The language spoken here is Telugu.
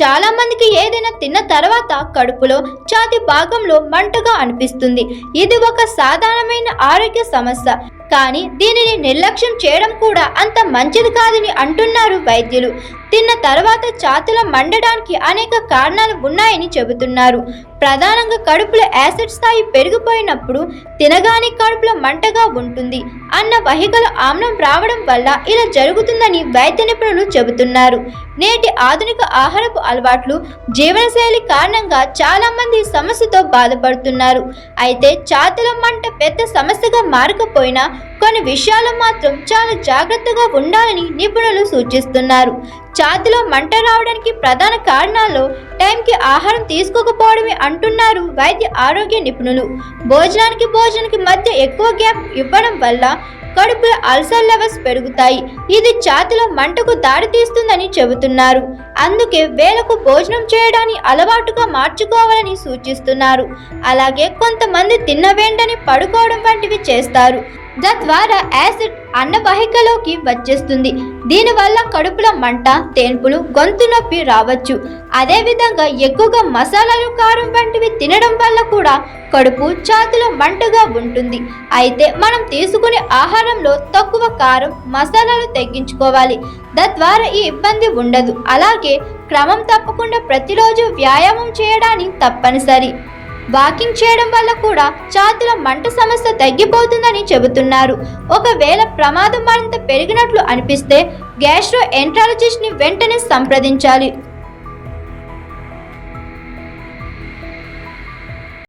చాలా మందికి ఏదైనా తిన్న తర్వాత కడుపులో ఛాతి భాగంలో మంటగా అనిపిస్తుంది. ఇది ఒక సాధారణమైన ఆరోగ్య సమస్య. కానీ దీనిని నిర్లక్ష్యం చేయడం కూడా అంత మంచిది కాదని అంటున్నారు వైద్యులు. తిన్న తర్వాత ఛాతిలో మండడానికి అనేక కారణాలు ఉన్నాయని చెబుతున్నారు. ప్రధానంగా కడుపులో యాసిడ్ స్థాయి పెరిగిపోయినప్పుడు తినగానే కడుపులో మంటగా ఉంటుంది అన్న వహికల ఆమ్లం రావడం వల్ల ఇలా జరుగుతుందని వైద్య నిపుణులు చెబుతున్నారు. నేటి ఆధునిక ఆహారపు అలవాట్లు జీవనశైలి కారణంగా చాలామంది సమస్యతో బాధపడుతున్నారు. అయితే ఛాతిలో మంట పెద్ద సమస్యగా మారకపోయినా కొన్ని విషయాలు మాత్రం చాలా జాగ్రత్తగా ఉండాలని నిపుణులు సూచిస్తున్నారు. ఛాతిలో మంట రావడానికి ప్రధాన కారణాల్లో టైంకి ఆహారం తీసుకోకపోవడమే అంటున్నారు వైద్య ఆరోగ్య నిపుణులు. భోజనానికి భోజనానికి మధ్య ఎక్కువ గ్యాప్ ఇవ్వడం వల్ల కడుపులో అల్సర్ లెవెల్స్ పెరుగుతాయి. ఇది ఛాతిలో మంటకు దారితీస్తుందని చెబుతున్నారు. అందుకే వేలకు భోజనం చేయడాన్ని అలవాటుగా మార్చుకోవాలని సూచిస్తున్నారు. అలాగే కొంతమంది తిన్న వెంటనే పడుకోవడం వంటివి చేస్తారు. తద్వారా యాసిడ్ అన్నవాహికలోకి వచ్చేస్తుంది. దీనివల్ల కడుపులో మంట తేన్పులు గొంతు నొప్పి రావచ్చు. అదేవిధంగా ఎక్కువగా మసాలాలు కారం వంటివి తినడం వల్ల కూడా కడుపు ఛాతిలో మంటగా ఉంటుంది. అయితే మనం తీసుకునే ఆహారంలో తక్కువ కారం మసాలాలు తగ్గించుకోవాలి. తద్వారా ఈ ఇబ్బంది ఉండదు. అలాగే క్రమం తప్పకుండా ప్రతిరోజు వ్యాయామం చేయడానికి తప్పనిసరి. వాకింగ్ చేయడం వల్ల కూడా ఛాతీల మంట సమస్య తగ్గిపోతుందని చెబుతున్నారు. ఒకవేళ ప్రమాదం మరింత పెరిగినట్లు అనిపిస్తే గ్యాస్ట్రో ఎంట్రాలజిస్ట్ని వెంటనే సంప్రదించాలి.